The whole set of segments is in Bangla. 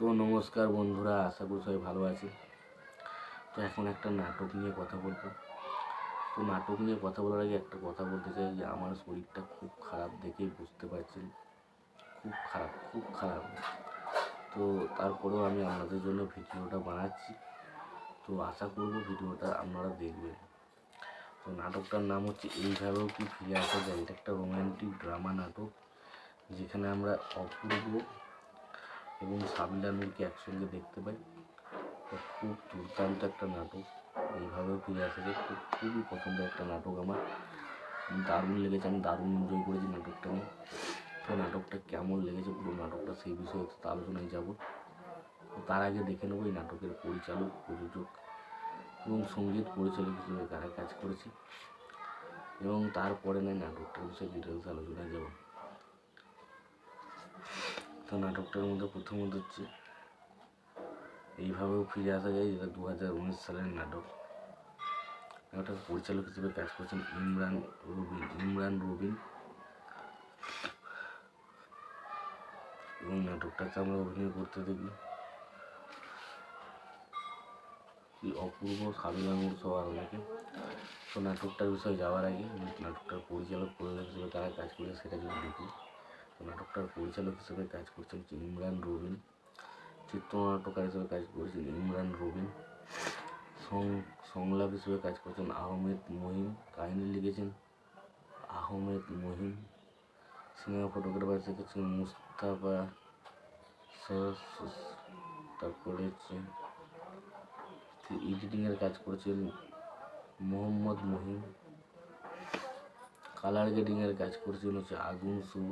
তো নমস্কার বন্ধুরা, আশা করি সবাই ভালো আছে। তো এখন একটা নাটক নিয়ে কথা বলব। তো নাটক নিয়ে কথা বলার আগে একটা কথা বলতে চাই যে, আমার শরীরটা খুব খারাপ দেখেই বুঝতে পারছেন। খুব খারাপ খুব খারাপ। তো তারপরেও আমি আপনাদের জন্য ভিডিওটা বানাচ্ছি। তো আশা করব ভিডিওটা আপনারা দেখবেন। তো নাটকটার নাম হচ্ছে এইভাবেও কি ফিরে আসা যায় এটা একটা রোম্যান্টিক ড্রামা নাটক, যেখানে আমরা অপূর্ব এবং সাবিলা নূরকে একসঙ্গে দেখতে পাই? খুব দুর্দান্ত একটা নাটক। এইভাবেও ফিরে আসা যায়। খুব, খুবই পছন্দের একটা নাটক আমার। দারুণ লেগেছে, আমি দারুণ এনজয় করেছি নাটকটা নিয়ে। তো নাটকটা কেমন লেগেছে, পুরো নাটকটা সেই বিষয়ে আলোচনায় যাব। তার আগে দেখে নেব এই নাটকের পরিচালক, প্রযোজক এবং সংগীত পরিচালক হিসেবে কারা কাজ করেছে। এবং তারপরে নয় নাটকটার বিষয়ে ডিটেলস আলোচনায় যাব। তো নাটকটার মধ্যে প্রথমত হচ্ছে, এইভাবেও ফিরে আসা যায় যেটা দু হাজার উনিশ সালের নাটক। নাটকের পরিচালক হিসেবে কাজ করছেন ইমরান রবিন ইমরান রবিন। এবং নাটকটাকে আমরা অভিনয় করতে দেখি। কি অপূর্ব সাবিলাঙ্গুর সহ অনেকে তো নাটকটার বিষয়ে যাওয়ার আগে নাটকটার পরিচালক প্রযোজক হিসেবে কারা কাজ করে সেটা যদি দেখি। নাটকটার পরিচালক হিসেবে কাজ করছেন ইমরান রবিন। চিত্রনাট্যকার হিসেবে কাজ করেছেন ইমরান রবিন। সংলাপ হিসেবে কাজ করছেন আহমেদ মহিম। কাহিনী লিখেছেন আহমেদ মহিম। সিনেমা ফটোগ্রাফার শিখেছেন মুস্তাফা তারপরে হচ্ছে এডিটিংয়ের কাজ করেছেন মোহাম্মদ মহিম। কালার গ্রেডিংয়ের কাজ করেছেন হচ্ছে আগুন শুভ।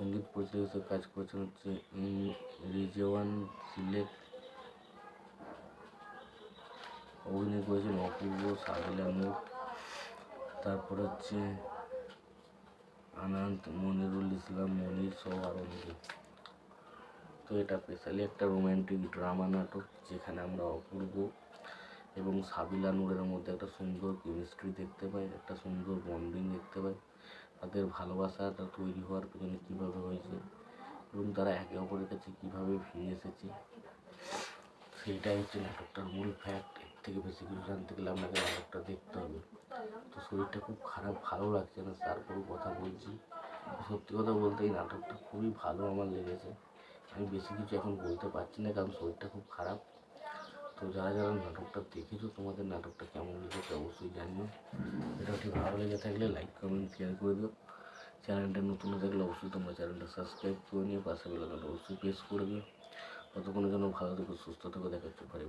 সংগীত পরিচালক হিসেবে কাজ করেছেন হচ্ছে রিজওয়ান সিলেক অভিনয় করেছেন অপূর্ব সাবিলা নূর তারপরে হচ্ছে, আনন্দ মনিরুল ইসলাম মনির সহ আরও তো এটা স্পেশালি একটা রোমান্টিক ড্রামা নাটক, যেখানে আমরা অপূর্ব এবং সাবিলা নূরের মধ্যে একটা সুন্দর কেমিস্ট্রি দেখতে পাই, একটা সুন্দর বন্ডিং দেখতে পাই। তাদের ভালোবাসাটা তৈরি হওয়ার পেছনে কীভাবে হয়েছে, এবং তারা একে অপরের কাছে কীভাবে ফিরে এসেছে, সেইটাই হচ্ছে নাটকটার মূল ফ্যাক্ট এর থেকে বেশি কিছু জানতে গেলে আপনাকে নাটকটা দেখতে হবে। তো শরীরটা খুব খারাপ, ভালো লাগছে না তারপরেও কথা বলছি। সত্যি কথা বলতে এই নাটকটা খুবই ভালো আমার লেগেছে। আমি বেশি কিছু এখন বলতে পারছি না, কারণ শরীরটা খুব খারাপ। তো যারা যারা নাটকটা দেখেছ, তোমাদের নাটকটা কেমন লেগেছে অবশ্যই জানিও। এটা ঠিক ভালো লেগে থাকলে লাইক কমেন্ট শেয়ার করে দিও। চ্যানেলটা নতুন থাকলে অবশ্যই তোমরা চ্যানেলটা সাবস্ক্রাইব করে নিও। পাশে বেলাকাটা অবশ্যই প্রেস করে দিও। ততক্ষণের জন্য ভালো থেকো, সুস্থ থেকো দেখাচ্ছ পরে